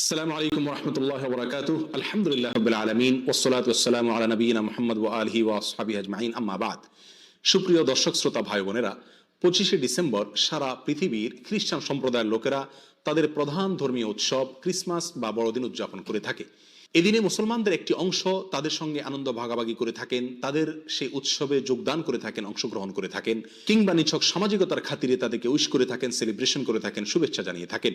আসসালামু আলাইকুম রহমতুল্লাহ বরাকাত আলহামদুলিল্লাহ আব্বুল আলমিন ওসলাত ওসালাম আলা নবীনা মোহাম্মদ ও আলহি ওয়াসহাবি আজমাইন। আম্মাবাদ সুপ্রিয় দর্শক, শ্রোতা ভাই বোনেরা পঁচিশে ডিসেম্বর সারা পৃথিবীর খ্রিস্টান সম্প্রদায়ের লোকেরা তাদের প্রধান ধর্মীয় উৎসব ক্রিসমাস বা বড়দিন উদযাপন করে থাকে। এদিনে মুসলমানদের একটি অংশ তাদের সঙ্গে আনন্দ ভাগাভাগি করে থাকেন, তাদের সেই উৎসবে যোগদান করে থাকেন, অংশগ্রহণ করে থাকেন, কিংবা নিছক সামাজিকতার খাতিরে তাদেরকে উইশ করে থাকেন, সেলিব্রেশন করে থাকেন, শুভেচ্ছা জানিয়ে থাকেন।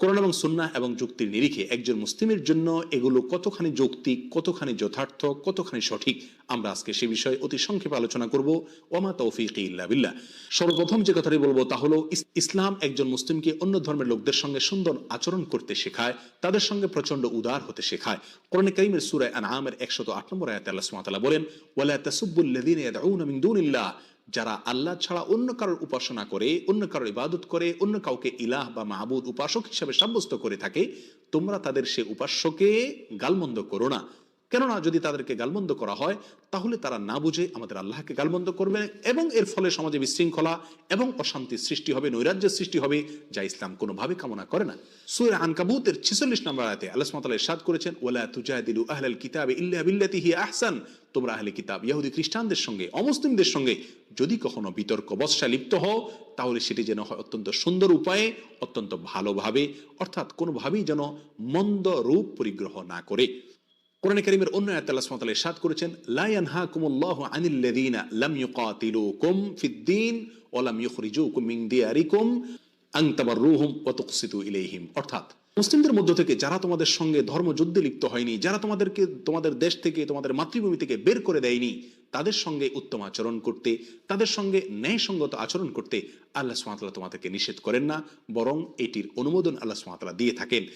কোরআন এবং সুন্নাহ এবং যুক্তির নিরিখে একজন মুসলিমের জন্য এগুলো কতখানি যৌক্তিক, কতখানি যথার্থ, কতখানি সঠিক, আমরা আজকে সে বিষয়ে অতি সংক্ষেপে আলোচনা করব। ওমা তৌফিক ইল্লা সর্বপ্রথম যে কথাটি বলব তা হলো ইসলাম একজন মুসলিমকে অন্য ধর্মের লোকদের সঙ্গে সুন্দর আচরণ করতে শেখায়, তাদের সঙ্গে প্রচণ্ড উদার হতে শেখায়। কোরআন করিমের সুরায় আনআমের 108 নম্বর আয়াতে আল্লাহ সুমাতালা বলেন ওয়ালা তাসুব্বুল্লাযীনা ইয়াদউনা মিন দুনিল্লাহ যারা আল্লাহ ছাড়া অন্য কারোর উপাসনা করে অন্য কারোর ইবাদত করে অন্য কাউকে ইলাহ বা মাহবুদ উপাসক হিসাবে সাব্যস্ত করে থাকে, তোমরা তাদের সে উপাস্যকে গালমন্দ করো না। কেননা যদি তাদেরকে গালমন্দ করা হয়, তাহলে তারা না বুঝে আমাদের আল্লাহকে গালমন্দ করবে এবং এর ফলে সমাজে বিশৃঙ্খলা এবং অশান্তির সৃষ্টি হবে, নৈরাজ্যের সৃষ্টি হবে, যা ইসলাম কোনোভাবে কামনা করে না। সূরা আনকাবুতের 46 নম্বর আয়াতে আল্লাহ ইরশাদ করেছেন, ওয়ালা তুজাদিলু আহলাল কিতাবে ইল্লা বিল্লাতি হিয়া আহসান। তোমরা আহলে কিতাব ইহুদি খ্রিস্টানদের সঙ্গে, অমুসলিমদের সঙ্গে যদি কখনো বিতর্ক বৎসা লিপ্ত হও, তাহলে সেটি যেন হয় অত্যন্ত সুন্দর উপায়ে, অত্যন্ত ভালোভাবে, অর্থাৎ কোনোভাবেই যেন মন্দ রূপ পরিগ্রহ না করে। কোরআন কারীমের অন্য আয়াতে আল্লাহ সুবহানাহু ওয়া তাআলা ইরশাদ করেছেন, লা ইয়ানহাকুমুল্লাহু আনিল্লাযীনা লাম ইউকাতিলুকুম ফিদ-দীন ওয়া লাম মিন দিয়ারিকুম আন তাবাররুহুম ওয়া তুকসিতু ইলাইহিম। অর্থাৎ মুসলিমদের মধ্য থেকে যারা তোমাদের সঙ্গে ধর্মযুদ্ধে লিপ্ত হয়নি, যারা তোমাদেরকে, তোমাদের দেশ থেকে, তোমাদের মাতৃভূমি থেকে বের করে দেয়নি, তাদের সঙ্গে উত্তম আচরণ করতে, তাদের সঙ্গে ন্যায়সঙ্গত আচরণ করতে আল্লাহ সুবহানাহু তোমাদেরকে নিষেধ করেন না, বরং এটির অনুমোদন আল্লাহ সুবহানাহু দিয়ে থাকেন।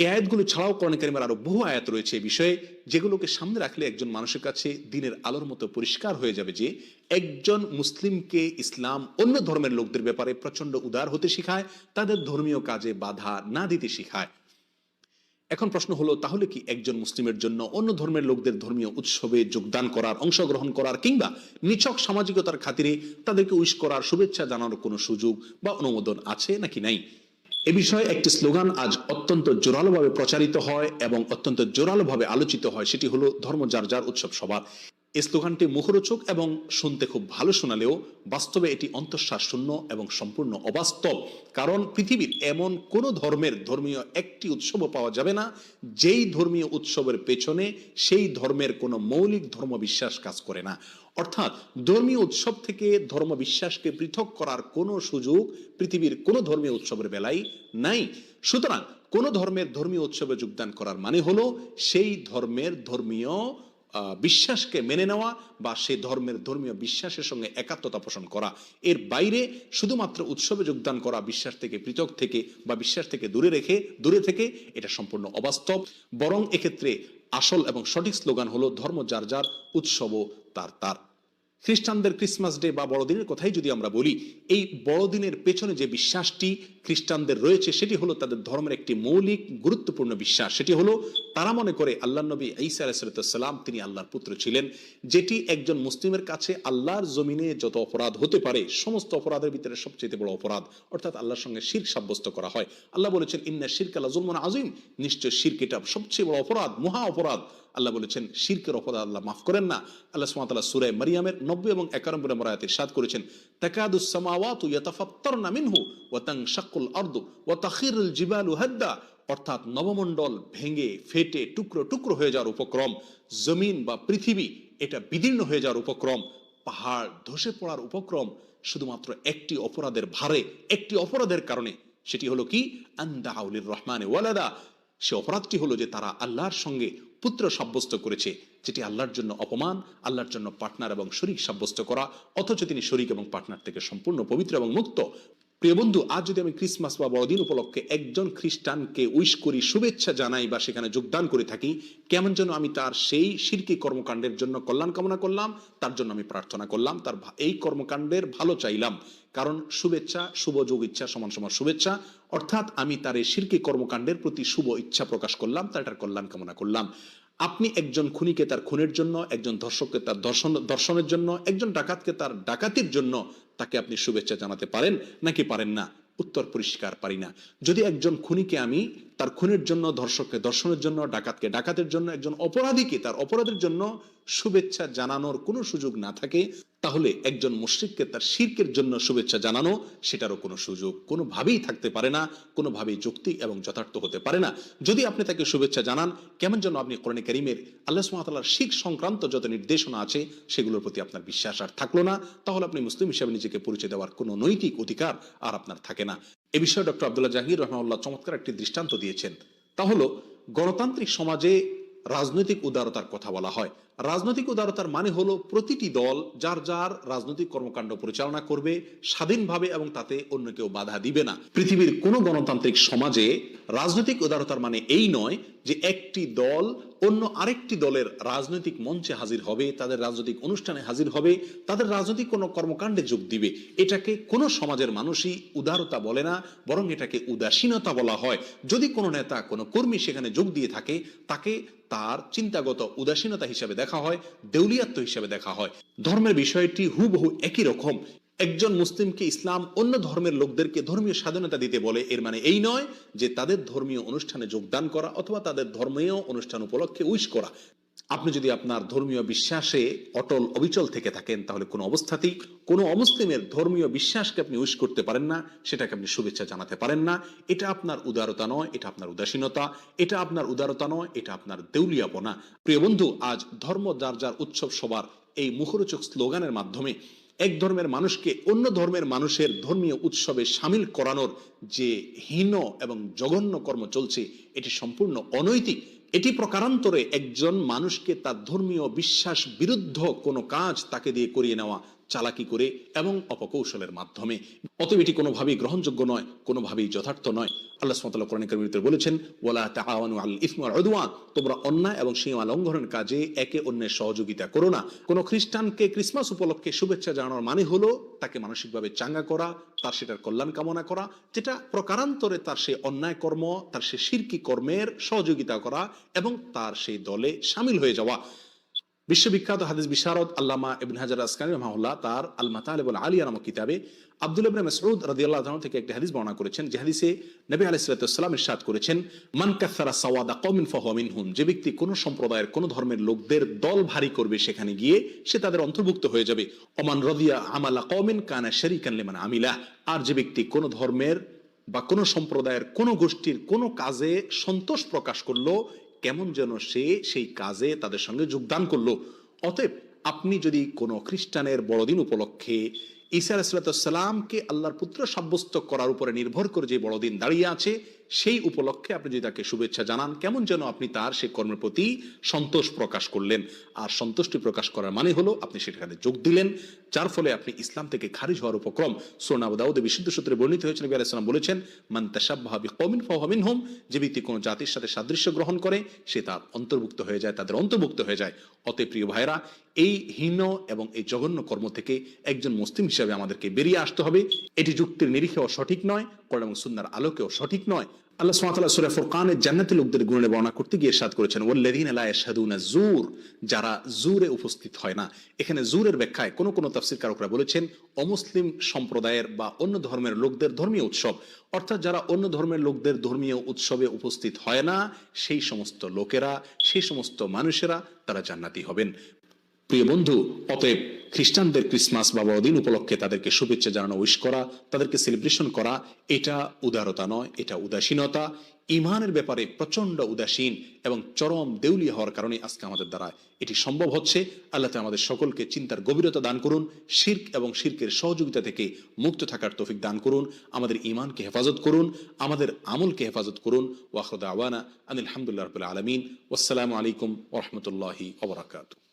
এই আয়াতগুলো ছাড়াও কোরআন কারিমের আরও বহু আয়াত রয়েছে। এই বিষয়ে যেগুলোকে সামনে রাখলে একজন মানুষের কাছে দিনের আলোর মতো পরিষ্কার হয়ে যাবে যে, একজন মুসলিমকে ইসলাম অন্য ধর্মের লোকদের ব্যাপারে প্রচণ্ড উদার হতে শেখায়, তাদের ধর্মীয় কাজে বাধা না দিতে শেখায়। এখন প্রশ্ন হলো, তাহলে কি একজন মুসলিমের জন্য অন্য ধর্মের লোকদের ধর্মীয় উৎসবে যোগদান করার, অংশগ্রহণ করার কিংবা নিছক সামাজিকতার খাতিরে তাদেরকে উইশ করার শুভেচ্ছা জানানোর কোনো সুযোগ বা অনুমোদন আছে নাকি নাই? এ বিষয়ে একটি স্লোগান আজ অত্যন্ত জোরালোভাবে প্রচারিত হয় এবং অত্যন্ত জোরালোভাবে আলোচিত হয়, সেটি হলো ধর্ম যার যার উৎসব সবার। এই স্লোগানটি মুখরোচক এবং শুনতে খুব ভালো শোনালেও বাস্তবে এটি অন্তঃশ্বাস শূন্য এবং সম্পূর্ণ অবাস্তব, কারণ পৃথিবীর এমন কোন ধর্মের ধর্মীয় একটি উৎসবও পাওয়া যাবে না, যেই ধর্মীয় উৎসবের পেছনে সেই ধর্মের কোনো মৌলিক ধর্ম বিশ্বাস কাজ করে না। অর্থাৎ ধর্মীয় উৎসব থেকে ধর্ম বিশ্বাসকে পৃথক করার কোনো সুযোগ পৃথিবীর কোনো ধর্মীয় উৎসবের বেলায় নাই। সুতরাং কোন ধর্মের ধর্মীয় উৎসবে যোগদান করার মানে হলো সেই ধর্মের ধর্মীয় বিশ্বাসকে মেনে নেওয়া বা সেই ধর্মের ধর্মীয় বিশ্বাসের সঙ্গে একাত্মতা পোষণ করা। এর বাইরে শুধুমাত্র উৎসবে যোগদান করা বিশ্বাস থেকে পৃথক থেকে বা বিশ্বাস থেকে দূরে রেখে, দূরে থেকে এটা সম্পূর্ণ অবাস্তব। বরং এক্ষেত্রে আসল এবং সঠিক স্লোগান হলো, ধর্ম যার যার, উৎসবও তার তার। খ্রিস্টানদের ক্রিসমাস ডে বা বড়দিনের কথাই যদি আমরা বলি, এই বড়দিনের পেছনে যে বিশ্বাসটি খ্রিস্টানদের রয়েছে, সেটি হলো তাদের ধর্মের একটি মৌলিক গুরুত্বপূর্ণ বিশ্বাস। সেটি হলো তারা মনে করে আল্লাহ নবী ঈসা আলাইসালাম তিনি আল্লাহর পুত্র ছিলেন, যেটি একজন মুসলিমের কাছে আল্লাহর জমিনে যত অপরাধ হতে পারে, সমস্ত অপরাধের ভিতরে সবচেয়ে বড় অপরাধ, অর্থাৎ আল্লাহর সঙ্গে শির সাব্যস্ত করা হয়। আল্লাহ বলেছেন, ইন্না শিরক আল্লাহ জুলমান আজিম নিশ্চয় শিরক এটা সবচেয়ে বড় অপরাধ, মহা অপরাধ। আল্লাহ বলেছেন, শিরকের অপরাধ আল্লাহ মাফ করেন না। আল্লাহ সুবহানাহু সূরা মারিয়ামের 90 এবং 91 নম্বর আয়াতে ইরশাদ করেছেন, তাকাদুস সামাওয়াতু ইয়াতাফাত্তারনা মিনহু ওয়া তানশাক্কুল আরদু ওয়া তাখিরুল জিবালু হাদ্দা। অর্থাৎ নবমণ্ডল ভেঙে, ফেটে, টুকরো টুকরো হয়ে যাওয়ার উপক্রম। জমিন বা পৃথিবী, এটা বিদীর্ণ হয়ে যাওয়ার উপক্রম। পাহাড় ধসে পড়ার উপক্রম। শুধুমাত্র একটি অপরাধের ভারে, একটি অপরাধের কারণে। সেটি হলো কি? আন্দাউলির রহমানে ওয়ালাদা। সে অপরাধটি হলো যে তারা আল্লাহর সঙ্গে পুত্র সাব্যস্ত করেছে। যেটি আল্লাহর জন্য অপমান, আল্লাহর জন্য পার্টনার এবং শরিক সাব্যস্ত করা। অথচ তিনি শরিক এবং পার্টনার থেকে সম্পূর্ণ পবিত্র এবং মুক্ত। প্রিয় বন্ধু, আজ যদি আমি ক্রিসমাস বা বড়দিন উপলক্ষে একজন খ্রিস্টানকে উইশ করি, শুভেচ্ছা জানাই বা সেখানে যোগদান করে থাকি, কেমন যেন আমি তার সেই শিরকি কর্মকাণ্ডের জন্য কল্যাণ কামনা করলাম, তার জন্য আমি প্রার্থনা করলাম, তার এই কর্মকাণ্ডের ভালো চাইলাম। কারণ শুভেচ্ছা, শুভ যোগ ইচ্ছা, সমান সমান শুভেচ্ছা। অর্থাৎ আমি তার এই শিরকি কর্মকাণ্ডের প্রতি শুভ ইচ্ছা প্রকাশ করলাম, তার কল্যাণ কামনা করলাম। আপনি একজন খুনিকে তার খুনের জন্য, একজন ধর্ষককে তার দর্শন দর্শনের জন্য, একজন ডাকাতকে তার ডাকাতির জন্য তাকে আপনি শুভেচ্ছা জানাতে পারেন নাকি পারেন না? উত্তর পরিষ্কার পারি না। যদি একজন খুনিকে আমি তার খুনের জন্য, ধর্ষককে দর্শনের জন্য, ডাকাতকে ডাকাতের জন্য, একজন অপরাধীকে তার অপরাধের জন্য শুভেচ্ছা জানানোর কোনো সুযোগ না থাকে তাহলে একজন মুশ্রিককে তার শির্কের জন্য শুভেচ্ছা জানানো সেটারও কোনো সুযোগ কোনোভাবেই থাকতে পারে না, কোনোভাবেই যুক্তি এবং যথার্থ হতে পারে না। যদি আপনি তাকে শুভেচ্ছা জানান, কেমন যেন আপনি কোরআনে করিমের আল্লাহ সুমাতাল্লাহর শিখ সংক্রান্ত যত নির্দেশনা আছে, সেগুলোর প্রতি আপনার বিশ্বাস আর থাকল না। তাহলে আপনি মুসলিম হিসাবে নিজেকে পরিচয় দেওয়ার কোনো নৈতিক অধিকার আর আপনার থাকে না। এ বিষয়ে ডক্টর আবদুল্লাহ জাহির রহমাল্লাহ চমৎকার একটি দৃষ্টান্ত দিয়েছেন। তা হলো, গণতান্ত্রিক সমাজে রাজনৈতিক উদারতার কথা বলা হয়। রাজনৈতিক উদারতার মানে হলো প্রতিটি দল যার যার রাজনৈতিক কর্মকাণ্ড পরিচালনা করবে স্বাধীনভাবে এবং তাতে অন্য কেউ বাধা দিবে না। পৃথিবীর কোনো গণতান্ত্রিক সমাজে রাজনৈতিক উদারতার মানে এই নয় যে একটি দল অন্য আরেকটি দলের রাজনৈতিক মঞ্চে হাজির হবে, তাদের রাজনৈতিক অনুষ্ঠানে হাজির হবে, তাদের রাজনৈতিক কোনো কর্মকাণ্ডে যোগ দিবে। এটাকে কোনো সমাজের মানুষই উদারতা বলে না, বরং এটাকে উদাসীনতা বলা হয়। যদি কোনো নেতা, কোনো কর্মী সেখানে যোগ দিয়ে থাকে, তাকে তার চিন্তাগত উদাসীনতা হিসেবে দেখা হয় দেউলিয়াত্ম হিসেবে দেখা হয়। ধর্মের বিষয়টি হুবহু একই রকম। একজন মুসলিমকে ইসলাম অন্য ধর্মের লোকদেরকে ধর্মীয় স্বাধীনতা দিতে বলে, এর মানে এই নয় যে তাদের ধর্মীয় অনুষ্ঠানে যোগদান করা অথবা তাদের ধর্মীয় অনুষ্ঠান উপলক্ষে উইশ করা। আপনি যদি আপনার ধর্মীয় বিশ্বাসে অটল অবিচল থেকে থাকেন, তাহলে কোনো অবস্থাতেই কোনো অমুসলিমের ধর্মীয় বিশ্বাসকে আপনি উইশ করতে পারেন না, সেটাকে আপনি শুভেচ্ছা জানাতে পারেন না। এটা আপনার উদারতা নয়, এটা আপনার উদাসীনতা, এটা আপনার উদারতা নয়, এটা আপনার দেউলিয়াপনা। প্রিয় বন্ধু, আজ ধর্ম যার যার উৎসব সবার এই মুখরোচক স্লোগানের মাধ্যমে এক ধর্মের মানুষকে অন্য ধর্মের মানুষের ধর্মীয় উৎসবে সামিল করানোর যে হীন এবং জঘন্য কর্ম চলছে, এটি সম্পূর্ণ অনৈতিক। এটি প্রকারান্তরে একজন মানুষকে তার ধর্মীয় বিশ্বাস বিরুদ্ধ কোনো কাজ তাকে দিয়ে করিয়ে নেওয়া চালাকি করে এবং অপকৌশলের মাধ্যমে। অতএব এটি কোনোভাবেই গ্রহণযোগ্য নয়, কোনোভাবেই যথার্থ নয়। আল্লাহ সুবহানাহু কোরআন কারীমের বলেছেন, ওয়ালা তাআওয়ানু আল ওয়াল উদওয়ান। তোমরা অন্যায় এবং সীমা লঙ্ঘনের কাজে একে অন্যের সহযোগিতা করো না। কোনো খ্রিস্টানকে ক্রিসমাস উপলক্ষে শুভেচ্ছা জানানোর মানে হলো তাকে মানসিকভাবে চাঙ্গা করা, তার সেটার কল্যাণ কামনা করা, যেটা প্রকারান্তরে তার সেই অন্যায় কর্ম, তার সে শিরকি কর্মের সহযোগিতা করা এবং তার সেই দলে সামিল হয়ে যাওয়া। বিশ্ববিখ্যাত হাদিস বিশারদ আল্লামা ইবন হাজার আসকানি রহমাহুল্লাহ তার আল মাতালিব আলিয়া নামক কিতাবে আব্দুল ইবনে মাসউদ রাদিয়াল্লাহু তাআলা থেকে একটি হাদিস বর্ণনা করেছেন, যে হাদিসে নবী আলাইহিস সালাম ইরশাদ করেছেন, মান কাসারা সাওয়াদা কওমিন ফাহুয়া মিনহুম যে ব্যক্তি কোন সম্প্রদায়ের, কোন ধর্মের লোকদের দল ভারী করবে সেখানে গিয়ে সে তাদের অন্তর্ভুক্ত হয়ে যাবে। ওমান রাদিয়া আমালা কওমিন কানা শারিকান লিমান আমিলা আর যে ব্যক্তি কোন ধর্মের বা কোন সম্প্রদায়ের কোন গোষ্ঠীর কোন কাজে সন্তোষ প্রকাশ করল কেমন যেন সে সেই কাজে তাদের সঙ্গে যোগদান করল। অতএব আপনি যদি কোনো খ্রিস্টানের বড়দিন উপলক্ষে ঈসা আলাইসালামকে আল্লাহর পুত্র সাব্যস্ত করার উপরে নির্ভর করে যে বড়দিন দাঁড়িয়ে আছে, সেই উপলক্ষে আপনি যদি তাকে শুভেচ্ছা জানান, কেমন যেন আপনি তার সেই কর্মের প্রতি সন্তোষ প্রকাশ করলেন। আর সন্তুষ্টি প্রকাশ করার মানে হলো আপনি সেখানে যোগ দিলেন, যার ফলে আপনি ইসলাম থেকে খারিজ হওয়ার উপক্রম। সোনাব দাউদে বিশুদ্ধ সূত্রে বর্ণিত হয়েছে, নবী আলাইসালাম বলেছেন, মান তাসাব্বাহাবি কমিন ফাহমিন হোম যে ব্যক্তি কোনো জাতির সাথে সাদৃশ্য গ্রহণ করে, সে তার অন্তর্ভুক্ত হয়ে যায়, তাদের অন্তর্ভুক্ত হয়ে যায়। অতএব প্রিয় ভাইরা এই হীন এবং এই জঘন্য কর্ম থেকে একজন মুসলিম আমাদেরকে বেরিয়ে আসতে হবে। এটি যুক্তির নিরিখেও সঠিক নয়, কোরআন এবং সুন্নার আলোকেও সঠিক নয়। আল্লাহ সুবহানাহু সূরা ফুরকানের জান্নাতি লোকদের গুণে বর্ণনা করতে গিয়ে সাদ করেছেন, ওয়াল্লাযীনা লা ইয়াশহাদুনা জুর যারা জুরে উপস্থিত হয় না। এখানে জুরের ব্যাখ্যায় কোন কোন তাফসীর কারকরা বলেছেন, অমুসলিম সম্প্রদায়ের বা অন্য ধর্মের লোকদের ধর্মীয় উৎসব অর্থাৎ যারা অন্য ধর্মের লোকদের ধর্মীয় উৎসবে উপস্থিত হয় না, সেই সমস্ত লোকেরা, সেই সমস্ত মানুষেরা তারা জান্নাতি হবেন। প্রিয় বন্ধু, অতএব খ্রিস্টানদের ক্রিসমাস বা বড়দিন উপলক্ষে তাদেরকে শুভেচ্ছা জানানো, উইশ করা, তাদেরকে সেলিব্রেশন করা, এটা উদারতা নয়, এটা উদাসীনতা। ইমানের ব্যাপারে প্রচণ্ড উদাসীন এবং চরম দেউলিয়া হওয়ার কারণে আজকে আমাদের দ্বারা এটি সম্ভব হচ্ছে। আল্লাহ আমাদের সকলকে চিন্তার গভীরতা দান করুন, শির্ক এবং শির্কের সহযোগিতা থেকে মুক্ত থাকার তৌফিক দান করুন, আমাদের ইমানকে হেফাজত করুন, আমাদের আমলকে হেফাজত করুন। ওয়াখরুদ আওয়ানা আনিল হামদুলিল্লাহ রবিল আলমিন। ওয়াসালামু আলাইকুম ওরহমতুল্লাহি ওবরাকাতু